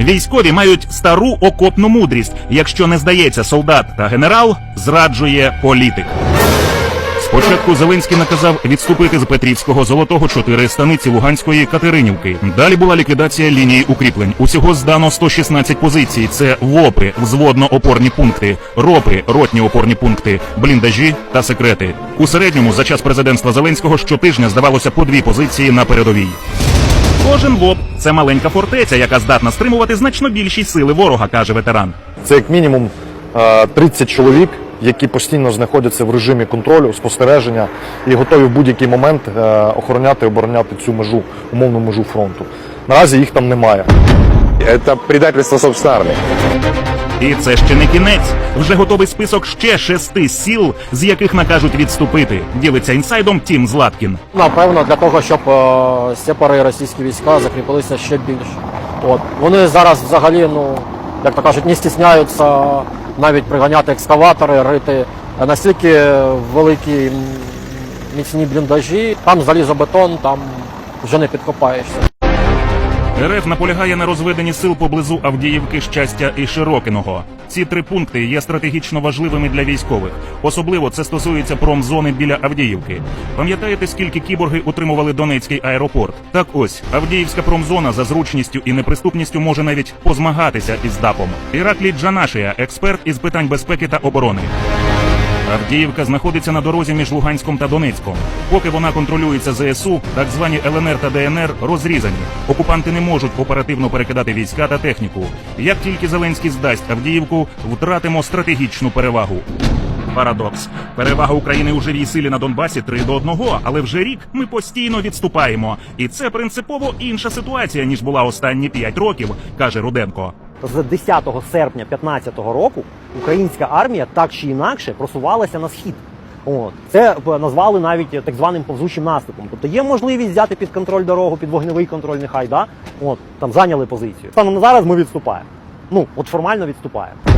Військові мають стару окопну мудрість. Якщо не здається солдат та генерал, зраджує політик. Спочатку Зеленський наказав відступити з Петрівського золотого чотири станиці Луганської Катеринівки. Далі була ліквідація лінії укріплень. Усього здано 116 позицій. Це ВОПи, взводно-опорні пункти, ропи, ротні опорні пункти, бліндажі та секрети. У середньому за час президентства Зеленського щотижня здавалося по дві позиції на передовій. Кожен лоб це маленька фортеця, яка здатна стримувати значно більші сили ворога, каже ветеран. Це як мінімум е, 30 чоловік, які постійно знаходяться в режимі контролю, спостереження і готові в будь-який момент е, охороняти обороняти цю межу, умовну межу фронту. Наразі їх там немає. Это предательство собственной армии. І це ще не кінець. Вже готовий список ще шести сіл, з яких накажуть відступити. Ділиться інсайдом Тім Златкін. Напевно, для того, щоб е, сепари російські війська закріпилися ще більше. От вони зараз взагалі, ну як то кажуть, не стісняються навіть приганяти екскаватори, рити настільки великі міцні бліндажі, там залізобетон, там вже не підкопаєшся. РФ наполягає на розведенні сил поблизу Авдіївки, Щастя і Широкиного. Ці три пункти є стратегічно важливими для військових. Особливо це стосується промзони біля Авдіївки. Пам'ятаєте, скільки кіборги утримували Донецький аеропорт? Так ось Авдіївська промзона за зручністю і неприступністю може навіть позмагатися із ДАПом. Іраклій Джанашія, експерт із питань безпеки та оборони. Авдіївка знаходиться на дорозі між Луганськом та Донецьком. Поки вона контролюється ЗСУ, так звані ЛНР та ДНР розрізані. Окупанти не можуть оперативно перекидати війська та техніку. Як тільки Зеленський здасть Авдіївку, втратимо стратегічну перевагу. Парадокс. Перевага України у живій силі на Донбасі 3 до 1, але вже рік ми постійно відступаємо. І це принципово інша ситуація, ніж була останні 5 років, каже Руденко. З 10 серпня 2015 року українська армія так чи інакше просувалася на схід. От це назвали навіть так званим повзучим наступом. Тобто є можливість взяти під контроль дорогу, під вогневий контроль, нехай да от там зайняли позицію. Станом на зараз ми відступаємо. Ну от формально відступаємо.